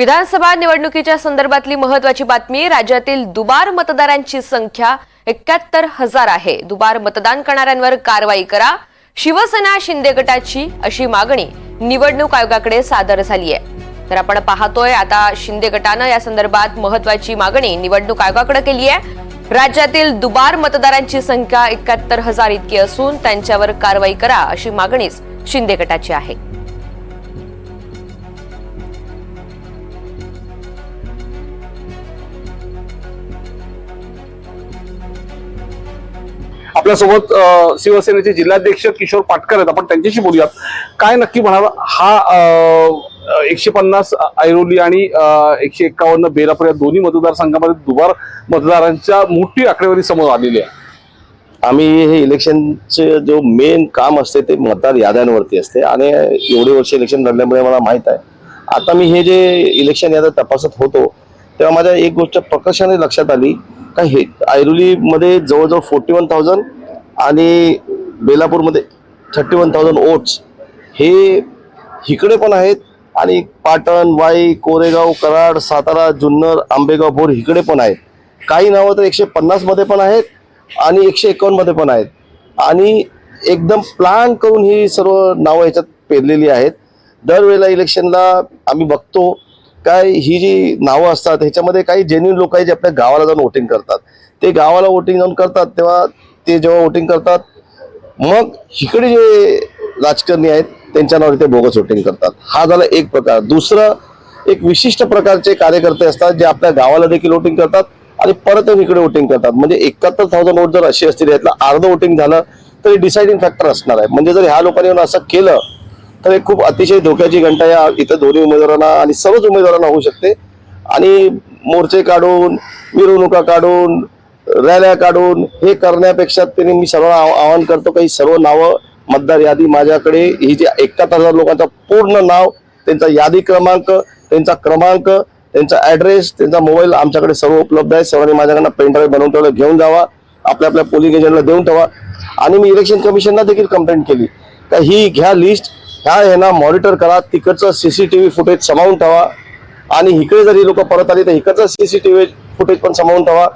विधानसभा निवडणुकीच्या संदर्भातली महत्वाची बातमी राज्यातील दुबार मतदारांची संख्या एकाहत्तर हजार आहे. दुबार मतदान करणाऱ्यांवर कारवाई करा. शिवसेना शिंदे गटाची अशी मागणी निवडणूक आयोगाकडे सादर झाली आहे तर आपण पाहतोय आता शिंदे गटानं या संदर्भात महत्वाची मागणी निवडणूक आयोगाकडे केली आहे राज्यातील दुबार मतदारांची संख्या एकाहत्तर हजार इतकी असून त्यांच्यावर कारवाई करा अशी मागणीच शिंदे गटाची आहे. आपल्यासोबत शिवसेनेचे जिल्हाध्यक्ष किशोर पाटकर आहेत. आपण त्यांच्याशी बोलूयात. काय नक्की म्हणाल? हा एकशे पन्नास ऐरोली आणि एकशे एक्कावन्न बेलापूर या दोन्ही मतदारसंघामध्ये दुबार मतदारांच्या मोठी आकडेवारी समोर आलेली आहे. आम्ही हे इलेक्शनचे जो मेन काम असते ते मतदार याद्यांवरती असते आणि एवढे वर्ष इलेक्शन लढल्यामुळे मला माहीत आहे. आता मी हे जे इलेक्शन याद्या तपासत होतो तेव्हा माझ्या एक गोष्ट प्रकर्षाने लक्षात आली का हे ऐरोलीमध्ये जवळजवळ फोर्टी वन थाउजंड आणि बेलापूरमध्ये थर्टी वन थाउजंड ओट्स हे इकडे पण आहेत आणि पाटण वाई कोरेगाव कराड सातारा जुन्नर आंबेगाव भोर इकडे पण आहेत. काही नावं तर एकशे पन्नासमध्ये पण आहेत आणि एकशे एकावन्नमध्ये पण आहेत. आणि एकदम प्लान करून ही सर्व नावं ह्याच्यात पेरलेली आहेत. दरवेळेला इलेक्शनला आम्ही बघतो. काय ही जी नावं असतात ह्याच्यामध्ये काही जेन्युन लोक आहे जे आपल्या गावाला जाऊन वोटिंग करतात. ते गावाला वोटिंग जाऊन करतात तेव्हा ते जेव्हा वोटिंग करतात मग इकडे जे राजकारणी आहेत त्यांच्या नावावर ते बोगस वोटिंग करतात. हा झाला एक प्रकार. दुसरं एक विशिष्ट प्रकारचे कार्यकर्ते असतात जे आपल्या गावाला देखील वोटिंग करतात आणि परत येऊन इकडे वोटिंग करतात. म्हणजे एकाहत्तर थाउजंड वोट जर अशी असतील यातलं अर्ध वोटिंग झालं तरी डिसाइडिंग फॅक्टर असणार आहे. म्हणजे जर ह्या लोकांनी येऊन असं केलं तर एक खूप अतिशय धोक्याची घंटा या इथं दोन्ही उमेदवारांना आणि सर्वच उमेदवारांना होऊ शकते. आणि मोर्चे काढून मिरवणुका काढून रॅल्या काढून हे करण्यापेक्षा त्यांनी मी सर्व आवाहन करतो काही सर्व नावं मतदार यादी माझ्याकडे ही जी एकाहत्तर हजार लोकांचा पूर्ण नाव त्यांचा यादी क्रमांक त्यांचा क्रमांक त्यांचा ऍड्रेस त्यांचा मोबाईल आमच्याकडे सर्व उपलब्ध आहे. सर्वांनी माझ्याकडनं पेनड्राईव्ह बनवून ठेवलं घेऊन जावा. आपल्या आपल्या पोलिंग एजंटला देऊन ठेवा. आणि मी इलेक्शन कमिशनला देखील कंप्लेंट केली. का ही घ्या लिस्ट ह्या ह्यांना मॉनिटर करा तिकडचं C C T V footage समावून ठेवा. आणि इकडे जरी लोक परत आली तर इकडचं C C T V footage पण समावून ठेवा.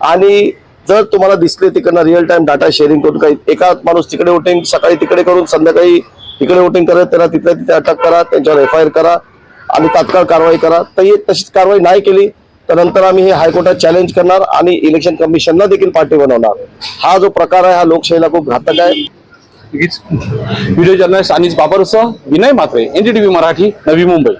आणि जर तुम्हाला दिसले तिकडनं रिअल टाइम डाटा शेअरिंग करून काही एका माणूस तिकडे वोटिंग सकाळी तिकडे करून संध्याकाळी इकडे वोटिंग करत त्याला तिथल्या तिथे अटक करा त्यांच्यावर एफ आय आर करा आणि तात्काळ कारवाई करा. तर ही तशीच कारवाई नाही केली तर नंतर आम्ही हे हायकोर्टात चॅलेंज करणार आणि इलेक्शन कमिशनला देखील पाठी बनवणार. हा जो प्रकार आहे हा लोकशाहीला खूप घातक आहे. व्हिडिओ जर्नलिस्ट अनिस बाबरसह विनय मात्रे एनडीटीव्ही मराठी नवी मुंबई